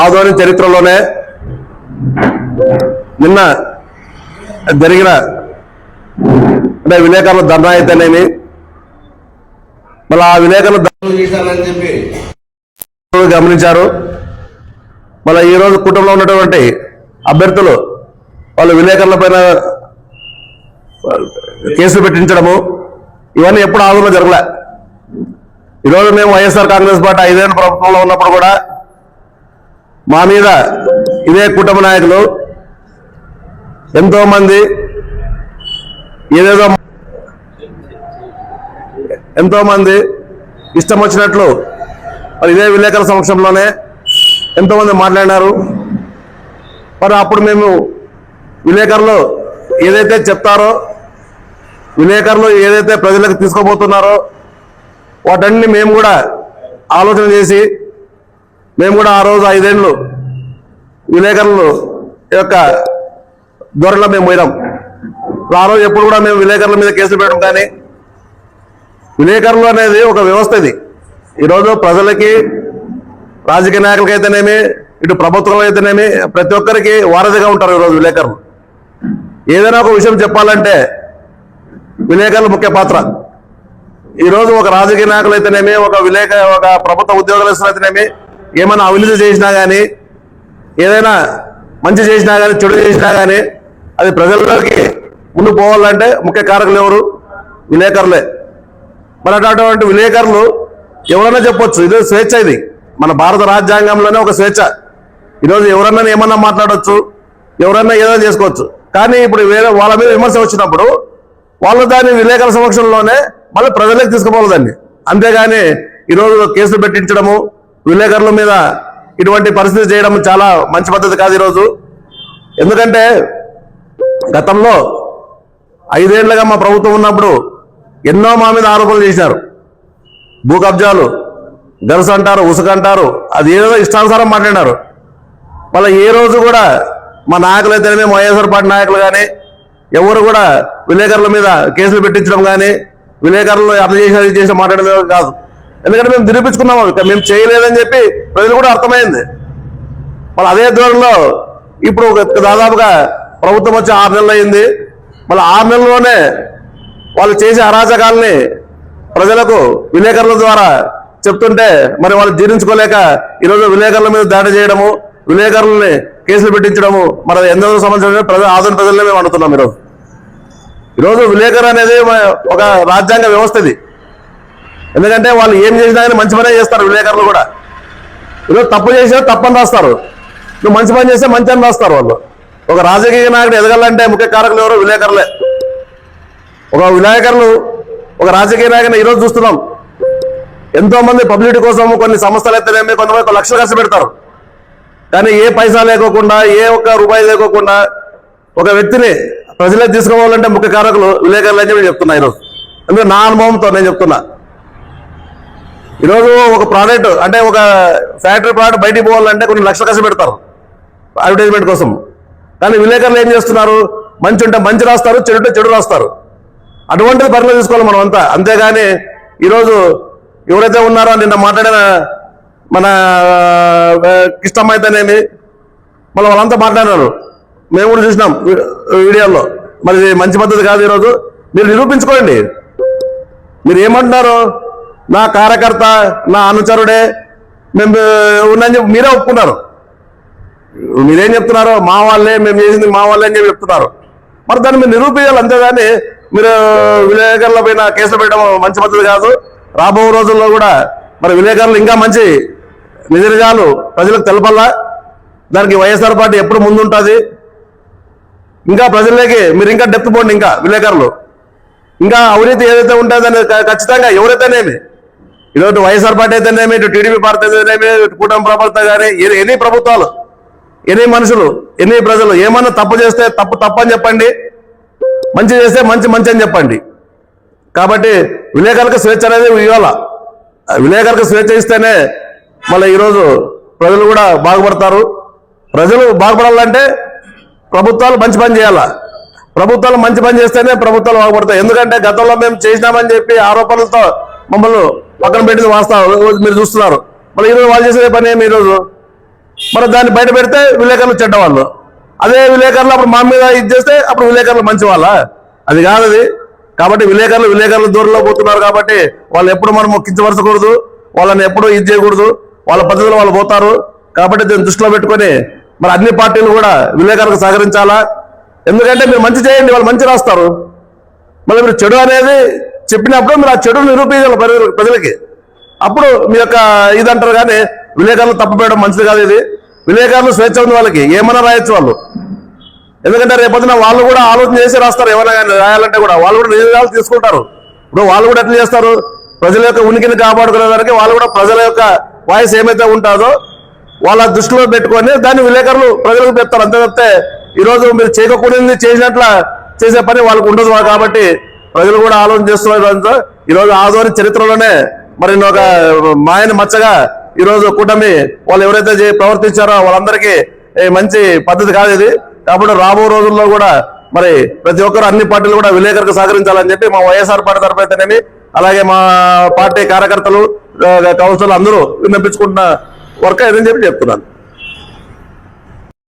ఆదోని చరిత్రలోనే నిన్న జరిగిన అంటే విలేకరుల ధర్నా అయితేనేమి? మళ్ళీ ఆ విలేకరుల చెప్పి గమనించారు. మళ్ళీ ఈ రోజు కుటుంబంలో ఉన్నటువంటి అభ్యర్థులు వాళ్ళు విలేకరుల పైన కేసులు పెట్టించడము ఇవన్నీ ఎప్పుడు ఆందోళన జరగలే. ఈరోజు మేము వైఎస్ఆర్ కాంగ్రెస్ పార్టీ ఐదేళ్ళ ప్రభుత్వంలో ఉన్నప్పుడు కూడా మా మీద ఇదే కుటుంబ నాయకులు ఎంతో మంది ఏదేదో ఎంతో మంది ఇష్టం వచ్చినట్లు మరి ఇదే విలేకరుల సమక్షంలోనే ఎంతో మంది మాట్లాడినారు. మరి అప్పుడు మేము విలేకరులు ఏదైతే చెప్తారో విలేకరులు ఏదైతే ప్రజలకు తీసుకోబోతున్నారో వాటన్ని మేము కూడా ఆలోచన చేసి మేము కూడా ఆ రోజు ఐదేళ్ళు విలేకరులు యొక్క ధోరణిలో మేము పోయినాం. ఆ రోజు ఎప్పుడు కూడా మేము విలేకరుల మీద కేసులు పెట్టడం కానీ విలేకరులు అనేది ఒక వ్యవస్థ ఇది. ఈరోజు ప్రజలకి రాజకీయ నాయకులకైతేనేమి ఇటు ప్రభుత్వంలో అయితేనేమి ప్రతి ఒక్కరికి వారధిగా ఉంటారు ఈరోజు విలేకరులు. ఏదైనా ఒక విషయం చెప్పాలంటే విలేకరులు ముఖ్య పాత్ర. ఈరోజు ఒక రాజకీయ నాయకులు అయితేనేమి ఒక విలేక ఒక ప్రభుత్వ ఉద్యోగస్తులు అయితేనేమి ఏమైనా అవినీతి చేసినా కానీ ఏదైనా మంచి చేసినా కానీ చెడు చేసినా కానీ అది ప్రజల్లోకి ముందు పోవాలంటే ముఖ్య కారకులు ఎవరు? విలేకరులే. మరి అటువంటి విలేకరులు ఎవరైనా చెప్పొచ్చు. ఇది స్వేచ్ఛ ఇది. మన భారత రాజ్యాంగంలోనే ఒక స్వేచ్ఛ. ఈరోజు ఎవరన్నా ఏమన్నా మాట్లాడవచ్చు ఎవరన్నా ఏదైనా చేసుకోవచ్చు. కానీ ఇప్పుడు వేరే వాళ్ళ మీద విమర్శ వచ్చినప్పుడు వాళ్ళు దాన్ని విలేకరుల సమక్షంలోనే మళ్ళీ ప్రజలకు తీసుకుపోవాలి దాన్ని. అంతేగాని ఈరోజు కేసులు పెట్టించడము విలేకరుల మీద ఇటువంటి పరిస్థితి చేయడం చాలా మంచి పద్ధతి కాదు ఈరోజు. ఎందుకంటే గతంలో ఐదేళ్ళుగా మా ప్రభుత్వం ఉన్నప్పుడు ఎన్నో మా మీద ఆరోపణలు చేశారు. భూ కబ్జాలు గరుసు అంటారు ఉసుక అంటారు అది ఏదో ఇష్టానుసారం మాట్లాడారు. మళ్ళీ ఏ రోజు కూడా మా నాయకులు అయితేనే వైఎస్ఆర్ పార్టీ నాయకులు కానీ ఎవరు కూడా విలేకరుల మీద కేసులు పెట్టించడం కానీ విలేకరులు అట్లా చేసి అది చేసి మాట్లాడడం కాదు. ఎందుకంటే మేము నిరూపించుకున్నాము ఇక మేము చేయలేదని చెప్పి ప్రజలు కూడా అర్థమైంది. మళ్ళీ అదే ధోరణిలో ఇప్పుడు ఒక దాదాపుగా ప్రభుత్వం వచ్చి ఆరు నెలలు అయింది. మళ్ళీ ఆరు నెలల్లోనే వాళ్ళు చేసే అరాచకాలని ప్రజలకు విలేకరుల ద్వారా చెప్తుంటే మరి వాళ్ళు జీర్ణించుకోలేక ఈరోజు విలేకరుల మీద దాడి చేయడము విలేకరులని కేసులు పెట్టించడము మరి ఎంతో సంబంధించిన ప్రజలు ఆధునిక ప్రజలనే మేము అడుగుతున్నాం ఈరోజు. ఈరోజు విలేకరు అనేది ఒక రాజ్యాంగ వ్యవస్థ ఇది. ఎందుకంటే వాళ్ళు ఏం చేసినా కానీ మంచి పనే చేస్తారు విలేకరులు కూడా. ఈరోజు తప్పు చేసినా తప్పని రాస్తారు. నువ్వు మంచి పని చేస్తే మంచి అని రాస్తారు వాళ్ళు. ఒక రాజకీయ నాయకుడు ఎదగాలంటే ముఖ్య కారకులు ఎవరు? విలేకరులే. ఒక విలేకరులు ఒక రాజకీయ నాయకుని ఈరోజు చూస్తున్నాం. ఎంతోమంది పబ్లిసిటీ కోసం కొన్ని సంస్థలు అయితేనేమి కొంతమంది ఒక లక్షలు ఖర్చు పెడతారు. కానీ ఏ పైసా లేకోకుండా ఏ ఒక్క రూపాయి లేకోకుండా ఒక వ్యక్తిని ప్రజలే తీసుకోవాలంటే ముఖ్య కారకులు విలేకరులు అని చెప్పి చెప్తున్నా ఈరోజు. అందుకే నా అనుభవంతో నేను చెప్తున్నా. ఈరోజు ఒక ప్రోడక్ట్ అంటే ఒక ఫ్యాక్టరీ ప్రోడక్ట్ బయటికి పోవాలంటే కొన్ని లక్షలు ఖర్చు పెడతారు అడ్వర్టైజ్మెంట్ కోసం. కానీ విలేకరులు ఏం చేస్తున్నారు? మంచి ఉంటే మంచి రాస్తారు చెడు ఉంటే చెడు రాస్తారు. అటువంటిది పరిలో తీసుకోవాలి మనం అంతా. అంతేగాని ఈరోజు ఎవరైతే ఉన్నారో నిన్న మాట్లాడిన మన ఆ, కిష్టమ్మ అయితేనేమి మళ్ళీ వాళ్ళంతా మాట్లాడినారు. మేము కూడా చూసినాం వీడియోలో మరి మంచి పద్ధతి కాదు ఈరోజు. మీరు నిరూపించుకోండి. మీరు ఏమంటున్నారో? నా కార్యకర్త నా అనుచరుడే. మేము ఉన్నని చెప్పి మీరే ఒప్పుకున్నారు. మీరేం చెప్తున్నారు మా వాళ్ళే మేము చేసింది మా వాళ్ళే అని చెప్పి చెప్తున్నారు. మరి దాన్ని మీరు నిరూపించాలి అంతేగాని మీరు విలేకరుల పైన కేసులు పెట్టడం మంచి పద్ధతి కాదు. రాబో రోజుల్లో కూడా మరి విలేకరులు ఇంకా మంచి నిజాలు ప్రజలకు తెలపల్లా. దానికి వైఎస్ఆర్ పార్టీ ఎప్పుడు ముందుంటుంది. ఇంకా ప్రజల్లోకి మీరు ఇంకా డెప్త్ పోండి ఇంకా విలేకరులు. ఇంకా అవినీతి ఏదైతే ఉంటుందో ఖచ్చితంగా ఎవరైతేనేమి ఈరోజు వైఎస్ఆర్ పార్టీ అయితేనేమి ఇటు టీడీపీ పార్టీ అయితేనేమి ఇటు కూటమి ప్రభుత్వం కానీ ఎన్ని- ప్రభుత్వాలు ఎన్ని మనుషులు ఎన్ని ప్రజలు ఏమన్నా తప్పు చేస్తే తప్పు తప్పు అని చెప్పండి. మంచి చేస్తే మంచి మంచి అని చెప్పండి. కాబట్టి విలేకరులకు స్వేచ్ఛ అనేది ఇవ్వాల. విలేకరులకు స్వేచ్ఛ ఇస్తేనే మళ్ళీ ఈరోజు ప్రజలు కూడా బాగుపడతారు. ప్రజలు బాగుపడాలంటే ప్రభుత్వాలు మంచి పని చేయాలా. ప్రభుత్వాలు మంచి పని చేస్తేనే ప్రభుత్వాలు బాగుపడతాయి. ఎందుకంటే గతంలో మేము చేసినామని చెప్పి ఆరోపణలతో మమ్మల్ని పక్కన పెట్టింది వాస్తవం. మీరు చూస్తున్నారు. మరి ఈరోజు వాళ్ళు చేసే పని ఏమి ఈరోజు? మరి దాన్ని బయట పెడితే విలేకరులు చెడ్డవాళ్ళు. అదే విలేకరులు అప్పుడు మా మీద ఇది చేస్తే అప్పుడు విలేకరులు మంచి వాళ్ళ అది కాదు అది. కాబట్టి విలేకరులు విలేకరుల దూరంలో పోతున్నారు కాబట్టి వాళ్ళు ఎప్పుడు మనం కించపరచకూడదు. వాళ్ళని ఎప్పుడు ఇది చేయకూడదు. వాళ్ళ పద్ధతిలో వాళ్ళు పోతారు. కాబట్టి దీన్ని దృష్టిలో పెట్టుకొని మరి అన్ని పార్టీలు కూడా విలేకరులకు సహకరించాలా? ఎందుకంటే మీరు మంచి చేయండి వాళ్ళు మంచి రాస్తారు. మళ్ళీ మీరు చెడు అనేది చెప్పినప్పుడు మీరు ఆ చెడు నిరూపించాలి ప్రజలకి. అప్పుడు మీ యొక్క ఇది అంటారు కానీ విలేకరులు తప్పపోయడం మంచిది కాదు ఇది. విలేకరులు స్వేచ్ఛ ఉంది వాళ్ళకి ఏమైనా రాయొచ్చు వాళ్ళు. ఎందుకంటే రేపొద్దున వాళ్ళు కూడా ఆలోచన చేసి రాస్తారు ఏమైనా కానీ రాయాలంటే కూడా. వాళ్ళు కూడా నిర్ణయాలు తీసుకుంటారు. ఇప్పుడు వాళ్ళు కూడా ఎట్లా చేస్తారు? ప్రజల యొక్క ఉనికిని కాపాడుకునే దానికి వాళ్ళు కూడా ప్రజల యొక్క వాయిస్ ఏమైతే ఉంటుందో వాళ్ళ దృష్టిలో పెట్టుకొని దాన్ని విలేకరులు ప్రజలకు పెడతారు అంతే తప్పితే ఈరోజు మీరు చేయకూడదు చేసినట్ల చేసే పని వాళ్ళకు ఉండదు కాబట్టి ప్రజలు కూడా ఆలోచన చేస్తున్నారు దాంతో ఈ రోజు ఆదోని చరిత్రలోనే మరి ఒక మాయని మచ్చగా ఈరోజు కూటమి వాళ్ళు ఎవరైతే ప్రవర్తించారో వాళ్ళందరికీ మంచి పద్ధతి కాదు ఇది. కాబట్టి రాబో రోజుల్లో కూడా మరి ప్రతి ఒక్కరు అన్ని పార్టీలు కూడా విలేకరులకు సహకరించాలని చెప్పి మా వైఎస్ఆర్ పార్టీ తరఫు అయితేనేమి అలాగే మా పార్టీ కార్యకర్తలు కౌన్సిల్ అందరూ విన్నపించుకుంటున్న వర్క్ ఇదని చెప్పి చెప్తున్నాను.